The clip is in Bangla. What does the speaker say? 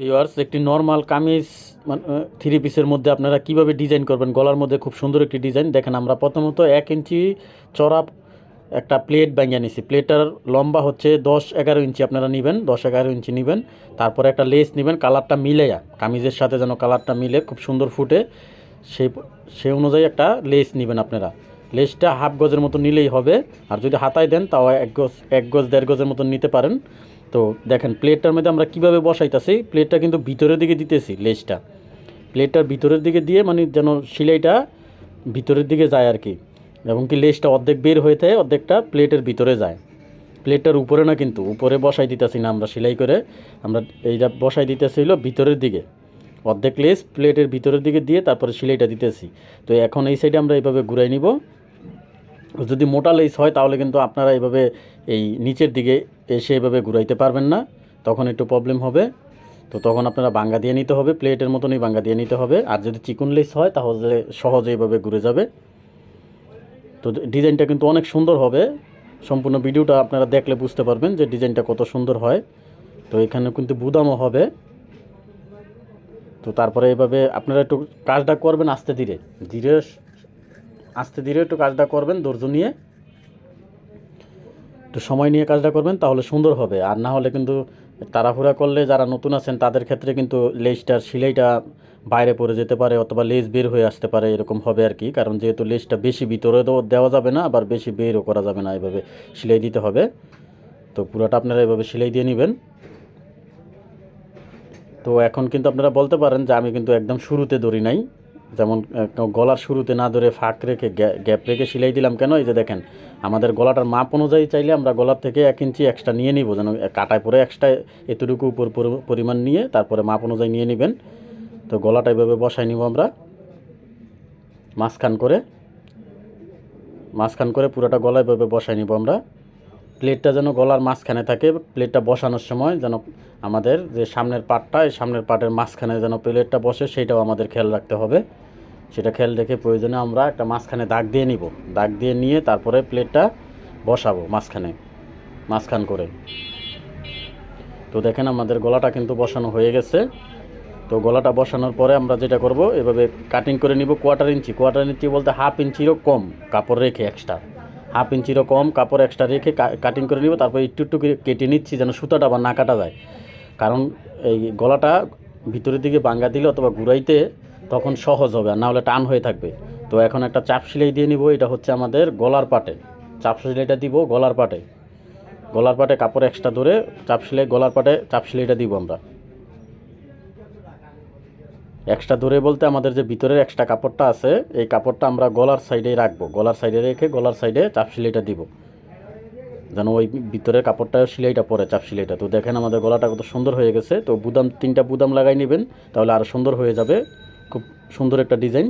ভিউয়ার্স একটি নর্মাল কামিজ থ্রি পিসের মধ্যে আপনারা কীভাবে ডিজাইন করবেন? গলার মধ্যে খুব সুন্দর একটি ডিজাইন দেখেন, আমরা প্রথমত এক ইঞ্চি চড়া একটা প্লেট বানিয়ে নিছি। প্লেটটার লম্বা হচ্ছে দশ এগারো ইঞ্চি আপনারা নেবেন, দশ এগারো ইঞ্চি নেবেন। তারপরে একটা লেস নেবেন কালারটা মিলেয়া কামিজের সাথে যেন কালারটা মিলে, খুব সুন্দর ফুটে, সেই সেই অনুযায়ী একটা লেস নেবেন আপনারা। লেসটা হাফ গজের মতো নিলেই হবে। আর যদি হাতায় দেন, তাও এক গজ এক গজ, দেড় গজের মতো নিতে পারেন। তো দেখেন, প্লেটটার মধ্যে আমরা কীভাবে বসাইতেছি, প্লেটটা কিন্তু ভিতরের দিকে দিতেছি লেসটা প্লেটটার ভিতরের দিকে দিয়ে মানে যেন সিলাইটা ভিতরের দিকে যায় আর কি। এবং কি লেসটা অর্ধেক বের হয়ে থাকে অর্ধেকটা প্লেটের ভিতরে যায়। প্লেটটার উপরে না কিন্তু, উপরে বসাই দিতেছি না আমরা সেলাই করে। আমরা এইটা বসাই দিতেছি হলো ভিতরের দিকে। অর্ধেক লেস প্লেটের ভিতরের দিকে দিয়ে তারপরে সেলাইটা দিতেছি। তো এখন এই সাইডে আমরা এইভাবে ঘুরাই নিব। যদি মোটা লেস হয় তাহলে কিন্তু আপনারা এইভাবে এই নিচের দিকে এসে এভাবে ঘুরাইতে পারবেন না, তখন একটু প্রবলেম হবে। তো তখন আপনারা বাঙ্গা দিয়ে নিতে হবে প্লেটের মতনই বাঙ্গা দিয়ে নিতে হবে। আর যদি চিকন লেস হয়, তাহলে সহজে এইভাবে ঘুরে যাবে। তো ডিজাইনটা কিন্তু অনেক সুন্দর হবে। সম্পূর্ণ ভিডিওটা আপনারা দেখলে বুঝতে পারবেন যে ডিজাইনটা কত সুন্দর হয়। তো এখানে কিন্তু বুদামও হবে। তো তারপরে এভাবে আপনারা একটু কাজটা করবেন আস্তে ধীরে। ধীরে, আস্তে ধীরে একটু কাজটা করবেন ধৈর্য নিয়ে। একটু সময় নিয়ে কাজটা করবেন, তাহলে সুন্দর হবে। আর না হলে কিন্তু তাড়াহুড়া করলে যারা নতুন আছেন, তাদের ক্ষেত্রে কিন্তু লেজটার সিলাইটা বাইরে পড়ে যেতে পারে অথবা লেজ বের হয়ে আসতে পারে, এরকম হবে আর কি। কারণ যেহেতু লেজটা বেশি ভিতরে দেওয়া যাবে না, আবার বেশি বেরও করা যাবে না, এভাবে সিলাই দিতে হবে। তো পুরোটা আপনারা এভাবে সিলাই দিয়ে নেবেন। তো এখন কিন্তু আপনারা বলতে পারেন যে আমি কিন্তু একদম শুরুতে ধরি নাই। যেমন গলার শুরুতে না ধরে ফাঁক রেখে গ্যা- গ্যাপ রেখে সেলাই দিলাম কেন? এই যে দেখেন, আমাদের গলাটার মাপ অনুযায়ী চাইলে আমরা গলার থেকে এক ইঞ্চি এক্সট্রা নিয়ে নিব, যেন কাটায় পরে এক্সট্রা এতটুকু উপর পরি- পরিমাণ নিয়ে তারপরে মাপ অনুযায়ী নিয়ে নেবেন। তো গলাটা এভাবে বসাই নিব আমরা। মাঝখান করে মাঝখান করে পুরোটা গলা এভাবে বসাই নিব আমরা। প্লেটটা যেন গলার মাঝখানে থাকে প্লেটটা বসানোর সময় যেন আমাদের যে সামনের পার্টটা এই সামনের পাটের মাঝখানে যেন প্লেটটা বসে, সেটাও আমাদের খেয়াল রাখতে হবে। সেটা খেয়াল রেখে প্রয়োজনে আমরা একটা মাঝখানে দাগ দিয়ে নিব। দাগ দিয়ে নিয়ে তারপরে প্লেটটা বসাবো মাঝখানে, মাঝখান করে। তো দেখেন আমাদের গলাটা কিন্তু বসানো হয়ে গেছে। তো গলাটা বসানোর পরে আমরা যেটা করব, এভাবে কাটিং করে নিব কোয়ার্টার ইঞ্চি কোয়ার্টার ইঞ্চি বলতে হাফ ইঞ্চিরও কম কাপড় রেখে এক্সট্রা হাফ ইঞ্চিরও কম কাপড় এক্সট্রা রেখে কাটিং করে নিব, তারপর একটু একটু কেটে নিচ্ছি যেন সুতাটা আবার না কাটা যায়। কারণ এই গলাটা ভিতরের দিকে বাঙ্গা দিলে অথবা ঘুরাইতে তখন সহজ হবে, আর না হলে টান হয়ে থাকবে। তো এখন একটা চাপ সেলাই দিয়ে নিব, এটা হচ্ছে আমাদের গলার পাটে। চাপ সেলাইটা দিব গলার পাটে। গলার পাটে কাপড় এক্সট্রা ধরে চাপ সেলাই, গলার পাটে চাপ সেলাইটা দিব আমরা। এক্সট্রা ধরে বলতে আমাদের যে ভিতরের এক্সট্রা কাপড়টা আছে, এই কাপড়টা আমরা গলার সাইডে রাখব। গলার সাইডে রেখে গলার সাইডে চাপ সেলাইটা দিব। যেন ওই ভিতরের কাপড়টা সেলাইটা পরে চাপ সেলাইটা। তো দেখেন আমাদের গলাটা কত সুন্দর হয়ে গেছে। তো বুদাম, তিনটা বুদাম লাগাই নেবেন, তাহলে আরও সুন্দর হয়ে যাবে। সুন্দর একটা ডিজাইন।